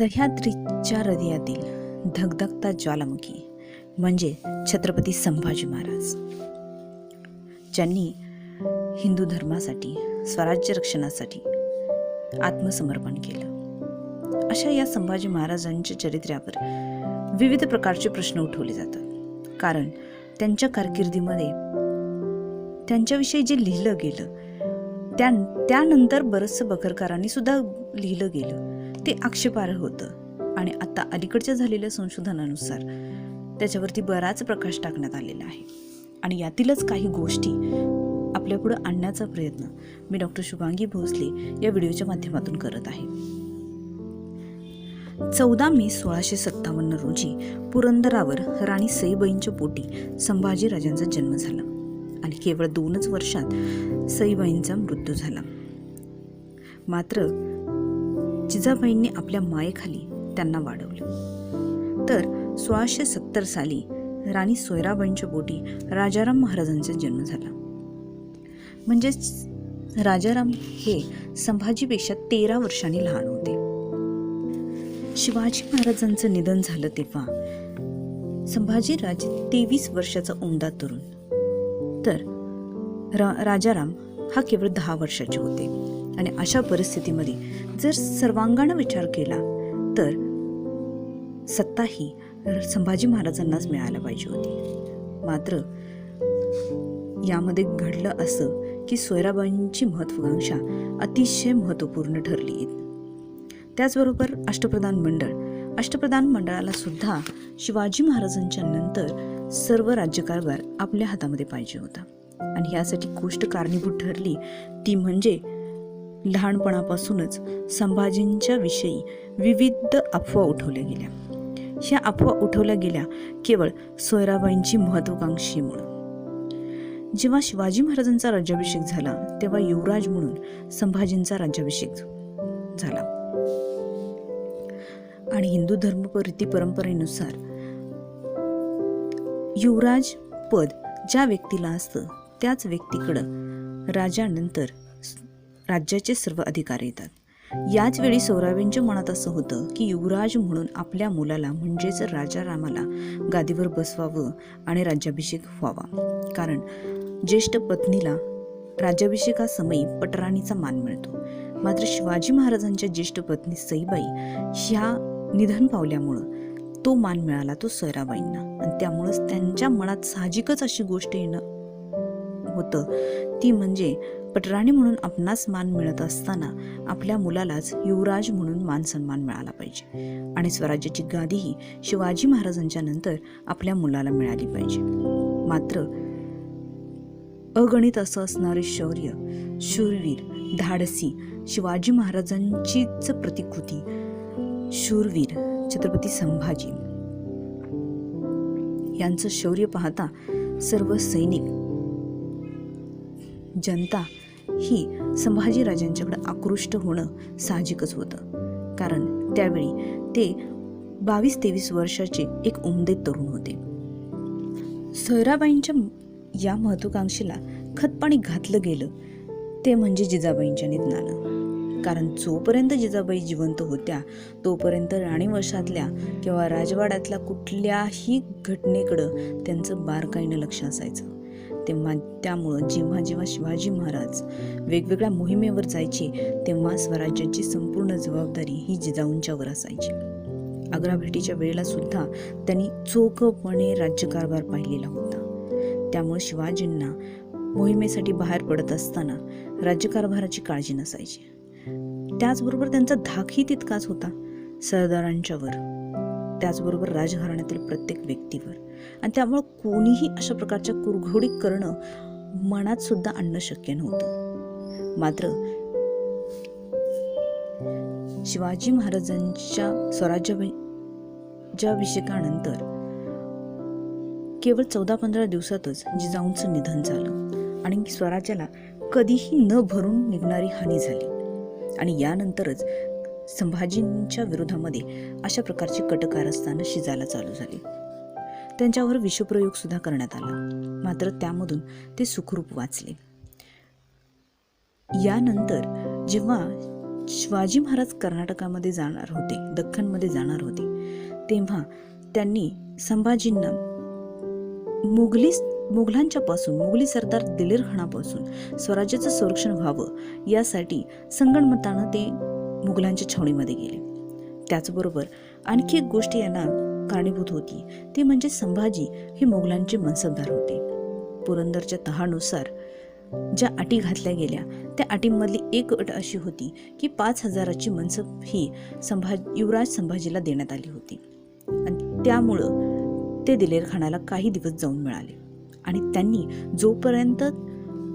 सह्याद्रीच्या हृदयातील धगधगता ज्वालामुखी म्हणजे छत्रपती संभाजी महाराज. ज्यांनी हिंदू धर्मासाठी स्वराज्य रक्षणासाठी आत्मसमर्पण केलं. अशा या संभाजी महाराजांच्या चरित्र्यावर विविध प्रकारचे प्रश्न उठवले जातात. कारण त्यांच्या कारकिर्दीमध्ये त्यांच्याविषयी जे लिहिलं गेलं त्या त्यानंतर बरंचसं बखरकारांनी सुद्धा लिहिलं गेलं. ते आक्षेपार्ह होतं. आणि आता अलीकडच्या झालेल्या संशोधनानुसार त्याच्यावरती बराच प्रकाश टाकण्यात आलेला आहे. आणि यातीलच काही गोष्टी आपल्यापुढं आणण्याचा प्रयत्न मी डॉक्टर शुभांगी भोसले या व्हिडिओच्या माध्यमातून करत आहे. चौदा मे सोळाशे सत्तावन्न रोजी पुरंदरावर राणी सईबाईंच्या पोटी संभाजीराजांचा जन्म झाला. आणि केवळ दोनच वर्षात सईबाईंचा मृत्यू झाला. मात्र जिजाबाईंनी आपल्या मायेखाली त्यांना वाढवलं. तर सोळाशे सत्तर साली राणी सोयराबाईंच्या पोटी राजाराम महाराजांचा जन्म झाला. म्हणजेच राजाराम हे संभाजीपेक्षा तेरा वर्षांनी लहान होते. शिवाजी महाराजांचं निधन झालं तेव्हा संभाजीराजे तेवीस वर्षाचा उमदा तरुण. तर रा राजाराम हा केवळ दहा वर्षाचे होते. आणि अशा परिस्थितीमध्ये जर सर्वांगानं विचार केला तर सत्ता ही संभाजी महाराजांनाच मिळायला पाहिजे होती. मात्र यामध्ये घडलं असं की सोयराबाईंची महत्वाकांक्षा अतिशय महत्त्वपूर्ण ठरली. त्याचबरोबर अष्टप्रधान मंडळ. अष्टप्रधान मंडळाला सुद्धा शिवाजी महाराजांच्या नंतर सर्व राज्यकारभार आपल्या हातामध्ये पाहिजे होता. आणि यासाठी गोष्ट कारणीभूत ठरली ती म्हणजे लहानपणापासूनच संभाजींच्या विषयी विविध अफवा उठवल्या गेल्या. ह्या अफवा उठवल्या गेल्या केवळ सोयराबाईंची महत्वाकांक्षीमुळं जेव्हा शिवाजी महाराजांचा राज्याभिषेक झाला तेव्हा युवराज म्हणून संभाजींचा राज्याभिषेक झाला. आणि हिंदू धर्म रीती परंपरेनुसार युवराज पद ज्या व्यक्तीला असतं त्याच व्यक्तीकडं राजानंतर राज्याचे सर्व अधिकार येतात. याच वेळी सौरावींच्या मनात असं होतं की युवराज म्हणून आपल्या मुलाला म्हणजेच राजा रामाला गादीवर बसवावं आणि राज्याभिषेक व्हावा. कारण ज्येष्ठ पत्नीला राज्याभिषेकासमयी पटराणीचा मान मिळतो. मात्र शिवाजी महाराजांच्या ज्येष्ठ पत्नी सईबाई ह्या निधन पावल्यामुळं तो मान मिळाला तो सैराबाईंना. आणि त्यामुळंच त्यांच्या मनात साहजिकच अशी गोष्ट येणं होतं. ती म्हणजे पटराणी म्हणून आपणास मान मिळत असताना आपल्या मुलालाच युवराज म्हणून मान सन्मान मिळाला पाहिजे. आणि स्वराज्याची गादीही शिवाजी महाराजांच्या नंतर आपल्या मुलाला मिळाली पाहिजे. मात्र अगणित असं असणारे शौर्य शूरवीर धाडसी शिवाजी महाराजांचीच प्रतिकृती शूरवीर छत्रपती संभाजी. यांचं शौर्य पाहता सर्व सैनिक जनता ही संभाजीराजांच्याकडे आकृष्ट होणं साहजिकच होतं. कारण त्यावेळी ते बावीस तेवीस वर्षाचे एक उमदे तरुण होते. सैराबाईंच्या या महत्वाकांक्षेला खतपाणी घातलं गेलं ते म्हणजे जिजाबाईंच्या निधनानं. कारण जोपर्यंत जिजाबाई जिवंत होत्या तोपर्यंत राणीवशातल्या किंवा राजवाड्यातल्या कुठल्याही घटनेकडं त्यांचं बारकाईनं लक्ष असायचं. तेव्हा त्यामुळं जेव्हा जेव्हा शिवाजी महाराज वेगवेगळ्या मोहिमेवर जायचे तेव्हा स्वराज्याची संपूर्ण जबाबदारी ही जिजाऊंच्यावर असायची. आग्रा भेटीच्या वेळेला सुद्धा त्यांनी चोखपणे राज्यकारभार पाहिलेला होता. त्यामुळे शिवाजींना मोहिमेसाठी बाहेर पडत असताना राज्यकारभाराची काळजी नसायची. त्याचबरोबर त्यांचा धाकही तितकाच होता. सरदारांच्यावर त्याचबरोबर राजघराण्यातील प्रत्येक व्यक्तीवर. आणि त्यामुळं कोणीही अशा प्रकारच्या कुरघोडी करणं मनात सुद्धा आणणं शक्य नव्हतं. मात्र शिवाजी महाराजांच्या स्वराज्याभिषेकानंतर केवळ चौदा पंधरा दिवसातच जिजाऊंचं निधन झालं आणि स्वराज्याला कधीही न भरून निघणारी हानी झाली. आणि यानंतरच संभाजींच्या विरोधामध्ये अशा प्रकारची कटकारस्थानं शिजायला चालू झाली. त्यांच्यावर विषप्रयोगसुद्धा करण्यात आला. मात्र त्यामधून ते सुखरूप वाचले. यानंतर जेव्हा शिवाजी महाराज कर्नाटकामध्ये जाणार होते दख्खनमध्ये जाणार होते तेव्हा त्यांनी संभाजींना मुघली मुघलांच्या पासून मुघली सरदार दिलेरखानापासून स्वराज्याचं संरक्षण व्हावं यासाठी संगणमतानं ते मुघलांच्या छावणीमध्ये गेले. त्याचबरोबर आणखी एक गोष्ट यांना कारणीभूत होती. ती म्हणजे संभाजी हे मुघलांचे मनसबदार होते. पुरंदरच्या तहानुसार ज्या अटी घातल्या गेल्या त्या अटींमधली एक अट अशी होती की पाच हजाराची मनसब ही संभाजी युवराज संभाजीला देण्यात आली होती. आणि त्यामुळं ते दिलेर खानाला काही दिवस जाऊन मिळाले. आणि त्यांनी जोपर्यंत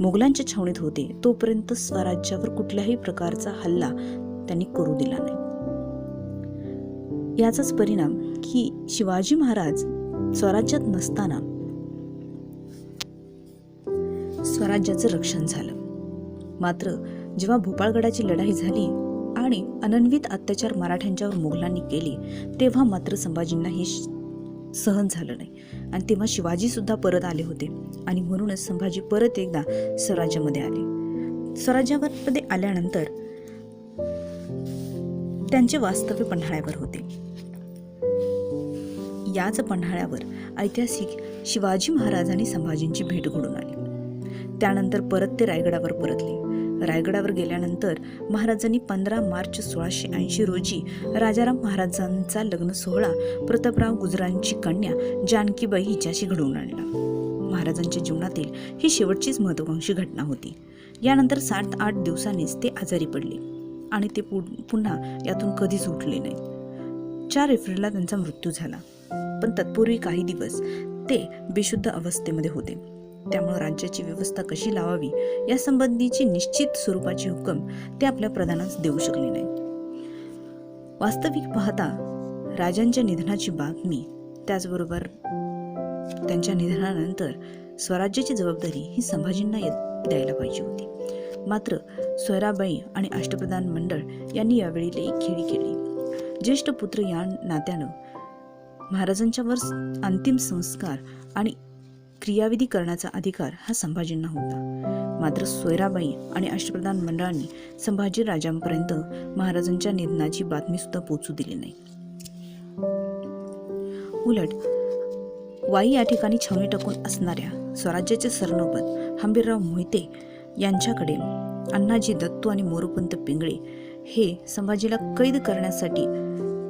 मुघलांच्या छावणीत होते तोपर्यंत स्वराज्यावर कुठल्याही प्रकारचा हल्ला त्यांनी करू दिला नाही. याचाच परिणाम की शिवाजी महाराज स्वराज्यात नसताना स्वराज्याचं रक्षण झालं. मात्र जेव्हा भोपाळगडाची लढाई झाली आणि अनन्वित अत्याचार मराठ्यांच्यावर मुघलांनी केले तेव्हा मात्र संभाजींना हे सहन झालं नाही. आणि तेव्हा शिवाजी सुद्धा परत आले होते आणि म्हणूनच संभाजी परत एकदा स्वराज्यामध्ये आले. स्वराज्यामध्ये आल्यानंतर त्यांचे वास्तव्य पन्हाळ्यावर होते. याच पन्हाळ्यावर ऐतिहासिक शिवाजी महाराज आणि संभाजींची भेट घडून आली. त्यानंतर परत ते रायगडावर परतले. रायगडावर गेल्यानंतर महाराजांनी पंधरा मार्च सोळाशे ऐंशी रोजी राजाराम महाराजांचा लग्न सोहळा प्रतापराव गुजरांची कन्या जानकीबाई हिच्याशी घडवून आणला. महाराजांच्या जीवनातील ही शेवटचीच महत्वाकांक्षी घटना होती. यानंतर सात आठ दिवसांनीच ते आजारी पडले. आणि ते पु- पुन्हा यातून कधीच उठले नाही चार एप्रिलला त्यांचा मृत्यू झाला. पण तत्पूर्वी काही दिवस ते बेशुद्ध अवस्थेमध्ये होते. त्यामुळे राज्याची व्यवस्था कशी लावावी यासंबंधीची निश्चित स्वरूपाची हुकम ते आपल्या प्रधानास देऊ शकले नाही वास्तविक पाहता राजांच्या निधनाची बातमी त्याचबरोबर त्यांच्या निधनानंतर स्वराज्याची जबाबदारी ही संभाजींना द्यायला पाहिजे होती. मात्र सोयराबाई आणि अष्टप्रधान मंडळ यांनी यावेळी लेख खेळी केली. ज्येष्ठ पुत्र या नात्यानं महाराजांच्यावर अंतिम संस्कार आणि क्रियाविधी करण्याचा अधिकार हा संभाजींना होता. मात्र सोयराबाई आणि अष्टप्रधान मंडळांनी संभाजी राजांपर्यंत महाराजांच्या निधनाची बातमीसुद्धा पोचू दिली नाही. उलट वाई या ठिकाणी छावणी टाकून असणाऱ्या स्वराज्याचे सरनोबत हंबीरराव मोहिते यांच्याकडे अण्णाजी दत्तू आणि मोरोपंत पिंगळे हे संभाजीला कैद करण्यासाठी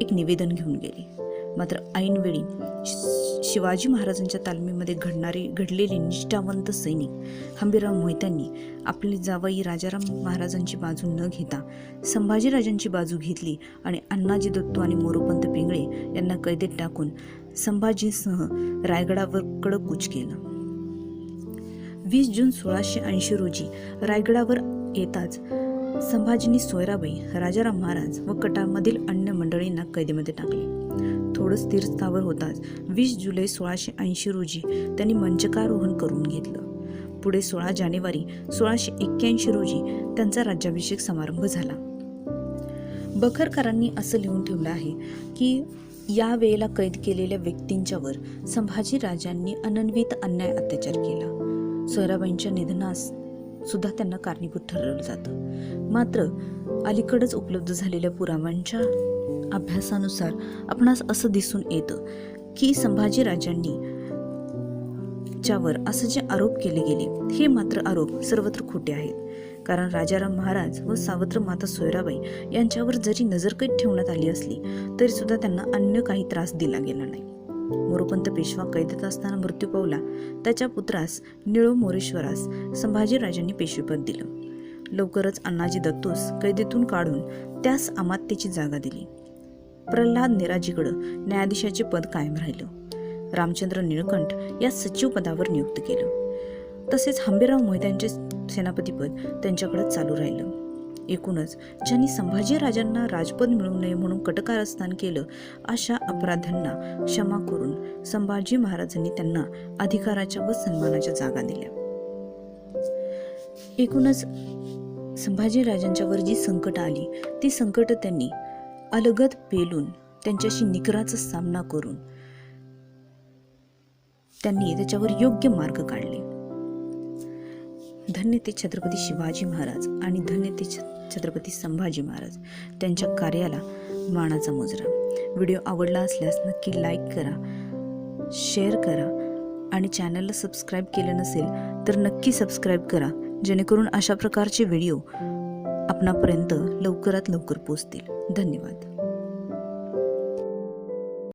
एक निवेदन घेऊन गेले. मात्र ऐनवेळी शि- शिवाजी महाराजांच्या तालमीमध्ये घडणारे घडलेले निष्ठावंत सैनिक हंबीराव मोहित्यांनी आपली जावई राजाराम महाराजांची बाजू न घेता संभाजीराजांची बाजू घेतली आणि अण्णाजी दत्तू आणि मोरोपंत पिंगळे यांना कैदेत टाकून संभाजीसह रायगडावर कडक कूच केलं. वीस जून सोळाशे ऐंशी रोजी रायगडावर येताच संभाजींनी सोयराबाई राजाराम महाराज व कटारमधील अन्य मंडळींना कैदेमध्ये टाकले. थोडं स्थिर स्थावर होताच वीस जुलै सोळाशे ऐंशी रोजी त्यांनी मंचकारोहण करून घेतलं. पुढे सोळा जानेवारी सोळाशे एक्क्याऐंशी रोजी त्यांचा राज्याभिषेक समारंभ झाला. बखरकरांनी असं लिहून ठेवलं आहे की या वेळेला कैद केलेल्या व्यक्तींच्यावर संभाजी राजांनी अनन्वित अन्याय अत्याचार केला. सोयराबाईंच्या निधनास सुद्धा त्यांना कारणीभूत ठरवलं जातं. मात्र अलीकडंच उपलब्ध झालेल्या पुराव्यांच्या अभ्यासानुसार आपणास असं दिसून येतं की संभाजी राजांनी च्यावर असं जे आरोप केले गेले हे मात्र आरोप सर्वत्र खोटे आहेत. कारण राजाराम महाराज व सावत्र माता सोयराबाई यांच्यावर जरी नजरकैद ठेवण्यात आली असली तरी सुद्धा त्यांना अन्य काही त्रास दिला गेला नाही. मोरोपंत पेशवा कैदेत असताना मृत्यू पावला. त्याच्या पुत्रास निळो मोरेश्वरास संभाजीराजांनी पेशवेपद दिलं. लवकरच अण्णाजी दत्तोस कैदेतून काढून त्यास अमात्येची जागा दिली. प्रल्हाद निराजीकडं न्यायाधीशाचे पद कायम राहिलं. रामचंद्र निळकंठ या सचिव पदावर नियुक्त केलं. तसेच हंबीरराव मोहित्यांचे सेनापतीपद त्यांच्याकडे चालू राहिलं. एकूणच ज्यांनी संभाजीराजांना राजपद मिळू नये म्हणून कटकारस्थान केलं अशा अपराध्यांना क्षमा करून संभाजी महाराजांनी त्यांना अधिकाराच्या व सन्मानाच्या जागा दिल्या. एकूणच संभाजीराजांच्यावर जी संकट आली ती संकट त्यांनी अलगद पेलून त्यांच्याशी निकराचा सामना करून त्यांनी त्याच्यावर योग्य मार्ग काढले. धन्य ते छत्रपती शिवाजी महाराज आणि धन्य ते छ छत्रपती संभाजी महाराज त्यांच्या कार्याला मानाचा मुजरा. व्हिडिओ आवडला असल्यास नक्की लाईक करा शेअर करा आणि चॅनलला सबस्क्राईब केलं नसेल तर नक्की सबस्क्राईब करा जेणेकरून अशा प्रकारचे व्हिडिओ आपणापर्यंत लवकरात लवकर पोचतील धन्यवाद.